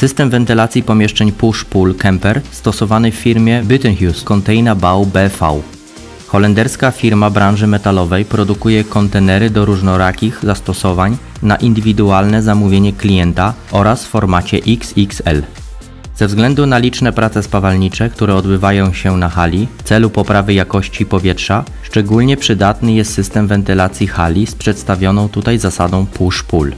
System wentylacji pomieszczeń push-pull Kemper stosowany w firmie Buitenhuis Container Bau BV. Holenderska firma branży metalowej produkuje kontenery do różnorakich zastosowań na indywidualne zamówienie klienta oraz w formacie XXL. Ze względu na liczne prace spawalnicze, które odbywają się na hali w celu poprawy jakości powietrza, szczególnie przydatny jest system wentylacji hali z przedstawioną tutaj zasadą push-pull.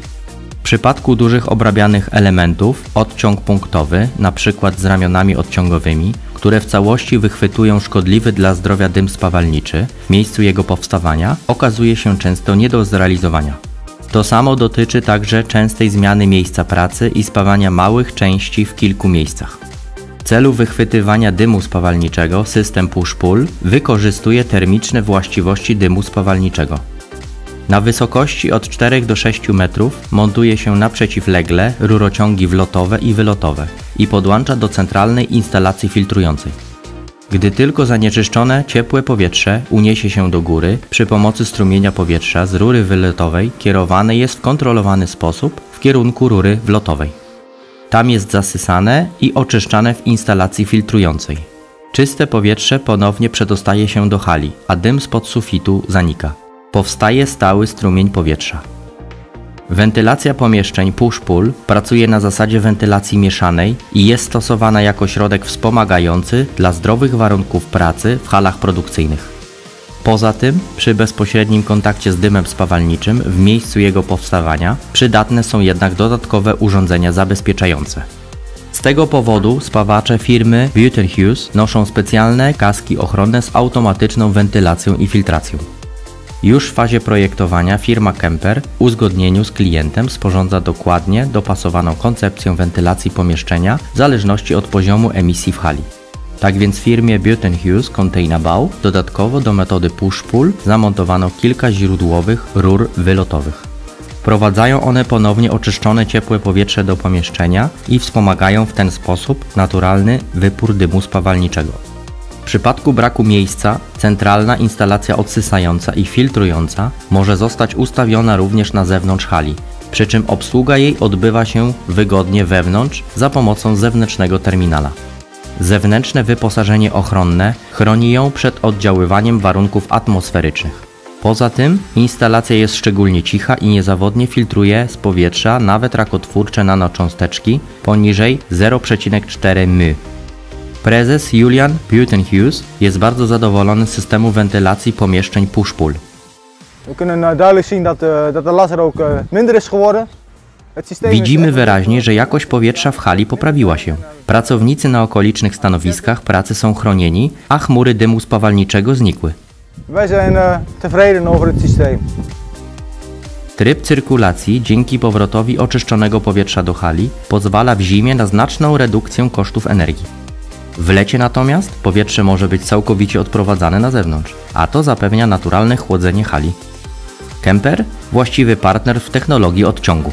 Przypadku dużych obrabianych elementów odciąg punktowy, np. z ramionami odciągowymi, które w całości wychwytują szkodliwy dla zdrowia dym spawalniczy w miejscu jego powstawania, okazuje się często nie do zrealizowania. To samo dotyczy także częstej zmiany miejsca pracy i spawania małych części w kilku miejscach. W celu wychwytywania dymu spawalniczego system push-pull wykorzystuje termiczne właściwości dymu spawalniczego. Na wysokości od 4 do 6 metrów montuje się naprzeciwlegle rurociągi wlotowe i wylotowe i podłącza do centralnej instalacji filtrującej. Gdy tylko zanieczyszczone, ciepłe powietrze uniesie się do góry, przy pomocy strumienia powietrza z rury wylotowej kierowane jest w kontrolowany sposób w kierunku rury wlotowej. Tam jest zasysane i oczyszczane w instalacji filtrującej. Czyste powietrze ponownie przedostaje się do hali, a dym spod sufitu zanika. Powstaje stały strumień powietrza. Wentylacja pomieszczeń push-pull pracuje na zasadzie wentylacji mieszanej i jest stosowana jako środek wspomagający dla zdrowych warunków pracy w halach produkcyjnych. Poza tym, przy bezpośrednim kontakcie z dymem spawalniczym w miejscu jego powstawania, przydatne są jednak dodatkowe urządzenia zabezpieczające. Z tego powodu spawacze firmy Buitenhuis noszą specjalne kaski ochronne z automatyczną wentylacją i filtracją. Już w fazie projektowania firma Kemper w uzgodnieniu z klientem sporządza dokładnie dopasowaną koncepcję wentylacji pomieszczenia w zależności od poziomu emisji w hali. Tak więc firmie Buitenhuis Containerbau dodatkowo do metody push-pull zamontowano kilka źródłowych rur wylotowych. Wprowadzają one ponownie oczyszczone ciepłe powietrze do pomieszczenia i wspomagają w ten sposób naturalny wypór dymu spawalniczego. Przypadku braku miejsca, centralna instalacja odsysająca i filtrująca może zostać ustawiona również na zewnątrz hali, przy czym obsługa jej odbywa się wygodnie wewnątrz za pomocą zewnętrznego terminala. Zewnętrzne wyposażenie ochronne chroni ją przed oddziaływaniem warunków atmosferycznych. Poza tym instalacja jest szczególnie cicha i niezawodnie filtruje z powietrza nawet rakotwórcze nanocząsteczki poniżej 0,4 my. Prezes Julian Buitenhuis jest bardzo zadowolony z systemu wentylacji pomieszczeń is Widzimy wyraźnie, że jakość powietrza w hali poprawiła się. Pracownicy na okolicznych stanowiskach pracy są chronieni, a chmury dymu spawalniczego znikły. Eh. Tryb cyrkulacji dzięki powrotowi oczyszczonego powietrza do hali pozwala w zimie na znaczną redukcję kosztów energii. W lecie natomiast powietrze może być całkowicie odprowadzane na zewnątrz, a to zapewnia naturalne chłodzenie hali. Kemper właściwy partner w technologii odciągu.